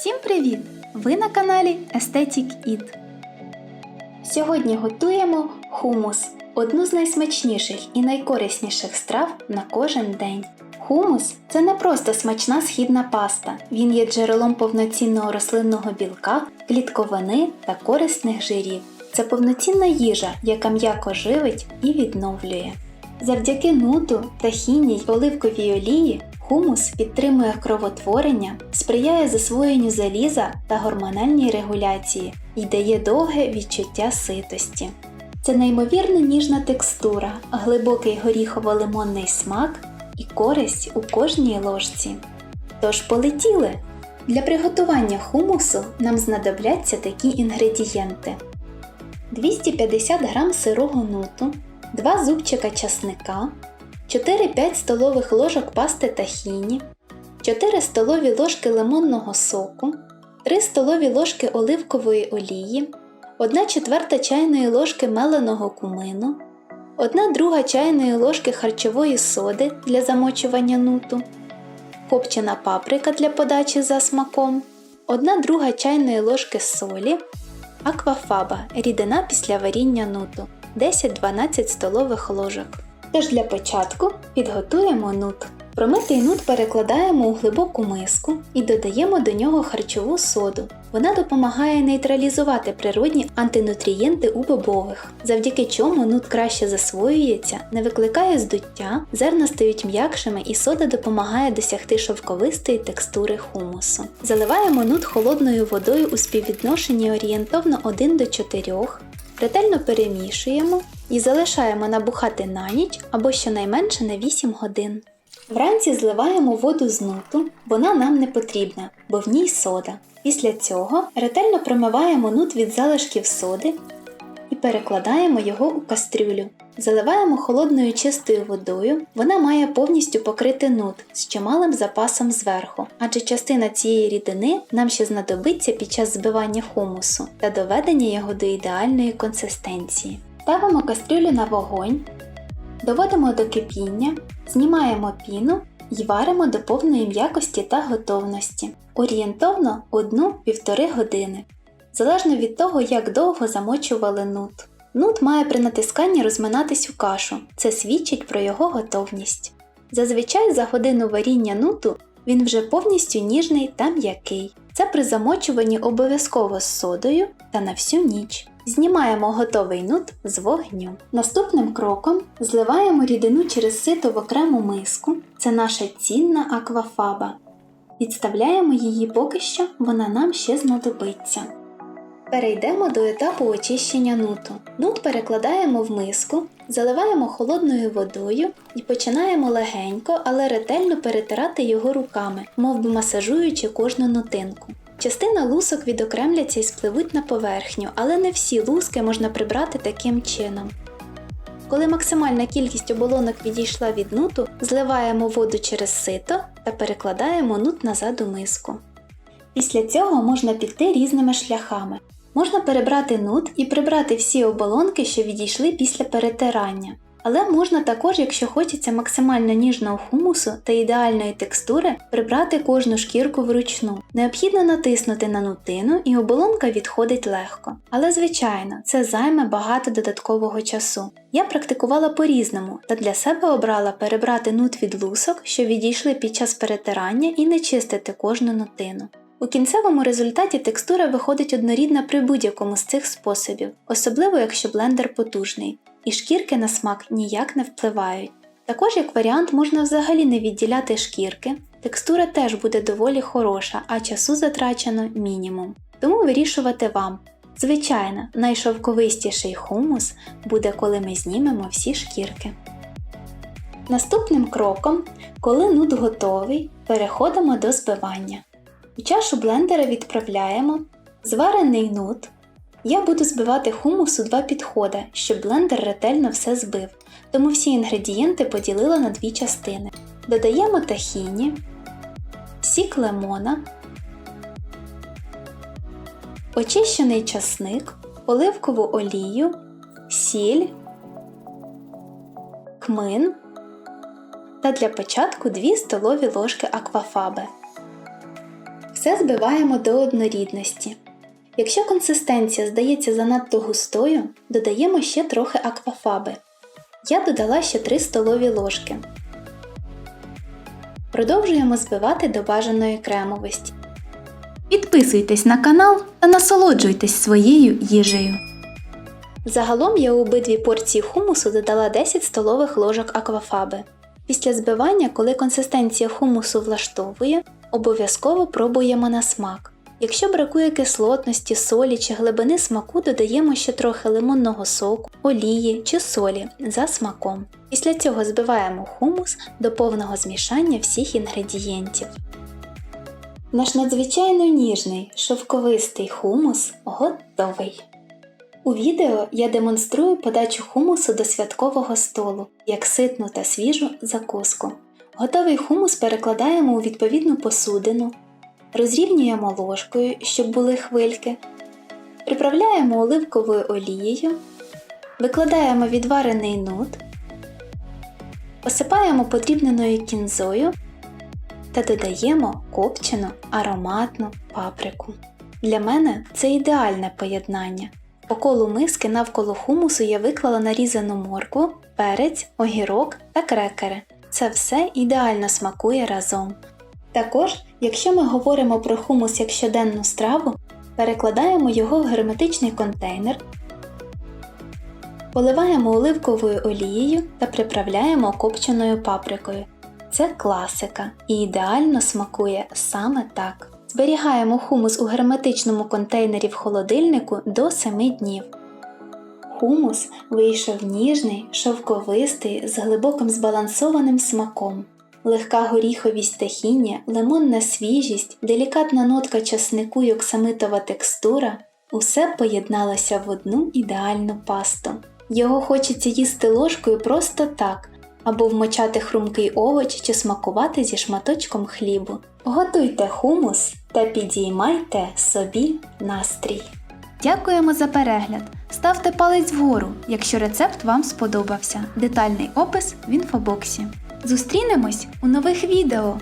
Всім привіт! Ви на каналі Aesthetic Eat. Сьогодні готуємо хумус одну з найсмачніших і найкорисніших страв на кожен день. Хумус це не просто смачна східна паста, він є джерелом повноцінного рослинного білка, клітковини та корисних жирів. Це повноцінна їжа, яка м'яко живить і відновлює. Завдяки нуту, тахіні й оливковій олії хумус підтримує кровотворення, сприяє засвоєнню заліза та гормональній регуляції і дає довге відчуття ситості. Це неймовірно ніжна текстура, глибокий горіхово-лимонний смак і користь у кожній ложці. Тож полетіли! Для приготування хумусу нам знадобляться такі інгредієнти: 250 г сирого нуту, 2 зубчика часника, 4-5 столових ложок пасти тахіні, 4 столові ложки лимонного соку, 3 столові ложки оливкової олії, 1 четверта чайної ложки меленого кумину, 1 друга чайної ложки харчової соди для замочування нуту, копчена паприка для подачі за смаком, 1 друга чайної ложки солі, аквафаба рідина після варіння нуту 10-12 столових ложок. Тож для початку підготуємо нут. Промитий нут перекладаємо у глибоку миску і додаємо до нього харчову соду. Вона допомагає нейтралізувати природні антинутрієнти у бобових, завдяки чому нут краще засвоюється, не викликає здуття, зерна стають м'якшими і сода допомагає досягти шовковистої текстури хумусу. Заливаємо нут холодною водою у співвідношенні орієнтовно 1 до 4, ретельно перемішуємо і залишаємо набухати на ніч або щонайменше на 8 годин. Вранці зливаємо воду з нуту, вона нам не потрібна, бо в ній сода. Після цього ретельно промиваємо нут від залишків соди і перекладаємо його у кастрюлю. Заливаємо холодною чистою водою, вона має повністю покрити нут з чималим запасом зверху, адже частина цієї рідини нам ще знадобиться під час збивання хумусу та доведення його до ідеальної консистенції. Ставимо кастрюлю на вогонь, доводимо до кипіння, знімаємо піну і варимо до повної м'якості та готовності. Орієнтовно 1-1,5 години, залежно від того, як довго замочували нут. Нут має при натисканні розминатись у кашу, це свідчить про його готовність. Зазвичай за годину варіння нуту він вже повністю ніжний та м'який. Це при замочуванні обов'язково з содою та на всю ніч. Знімаємо готовий нут з вогню. Наступним кроком зливаємо рідину через сито в окрему миску, це наша цінна аквафаба. Відставляємо її поки що, вона нам ще знадобиться. Перейдемо до етапу очищення нуту. Нут перекладаємо в миску, заливаємо холодною водою і починаємо легенько, але ретельно перетирати його руками, мов би масажуючи кожну нутинку. Частина лусок відокремляться і спливуть на поверхню, але не всі луски можна прибрати таким чином. Коли максимальна кількість оболонок відійшла від нуту, зливаємо воду через сито та перекладаємо нут назад у миску. Після цього можна піти різними шляхами. Можна перебрати нут і прибрати всі оболонки, що відійшли після перетирання. Але можна також, якщо хочеться максимально ніжного хумусу та ідеальної текстури, прибрати кожну шкірку вручну. Необхідно натиснути на нутину і оболонка відходить легко. Але, звичайно, це займе багато додаткового часу. Я практикувала по-різному та для себе обрала перебрати нут від лусок, що відійшли під час перетирання, і не чистити кожну нутину. У кінцевому результаті текстура виходить однорідна при будь-якому з цих способів, особливо якщо блендер потужний, і шкірки на смак ніяк не впливають. Також як варіант можна взагалі не відділяти шкірки, текстура теж буде доволі хороша, а часу затрачено мінімум. Тому вирішувати вам. Звичайно, найшовковистіший хумус буде, коли ми знімемо всі шкірки. Наступним кроком, коли нут готовий, переходимо до збивання. У чашу блендера відправляємо зварений нут. Я буду збивати хумус у два підходи, щоб блендер ретельно все збив, тому всі інгредієнти поділила на дві частини. Додаємо тахіні, сік лимона, очищений часник, оливкову олію, сіль, кмин та для початку 2 столові ложки аквафаби. Все збиваємо до однорідності. Якщо консистенція здається занадто густою, додаємо ще трохи аквафаби. Я додала ще 3 столові ложки. Продовжуємо збивати до бажаної кремовості. Підписуйтесь на канал та насолоджуйтесь своєю їжею. Загалом я у обидві порції хумусу додала 10 столових ложок аквафаби. Після збивання, коли консистенція хумусу влаштовує, обов'язково пробуємо на смак. Якщо бракує кислотності, солі чи глибини смаку, додаємо ще трохи лимонного соку, олії чи солі за смаком. Після цього збиваємо хумус до повного змішання всіх інгредієнтів. Наш надзвичайно ніжний шовковистий хумус готовий. У відео я демонструю подачу хумусу до святкового столу, як ситну та свіжу закуску. Готовий хумус перекладаємо у відповідну посудину, розрівнюємо ложкою, щоб були хвильки, приправляємо оливковою олією, викладаємо відварений нут, посипаємо подрібненою кінзою та додаємо копчену ароматну паприку. Для мене це ідеальне поєднання. По колу миски навколо хумусу я виклала нарізану моркву, перець, огірок та крекери. Це все ідеально смакує разом. Також, якщо ми говоримо про хумус як щоденну страву, перекладаємо його в герметичний контейнер, поливаємо оливковою олією та приправляємо копченою паприкою. Це класика і ідеально смакує саме так. Зберігаємо хумус у герметичному контейнері в холодильнику до 7 днів. Хумус вийшов ніжний, шовковистий, з глибоким збалансованим смаком. Легка горіховість тахіння, лимонна свіжість, делікатна нотка часнику й оксамитова текстура усе поєдналося в одну ідеальну пасту. Його хочеться їсти ложкою просто так, або вмочати хрумкий овоч чи смакувати зі шматочком хлібу. Готуйте хумус та підіймайте собі настрій. Дякуємо за перегляд! Ставте палець вгору, якщо рецепт вам сподобався. Детальний опис в інфобоксі. Зустрінемось у нових відео!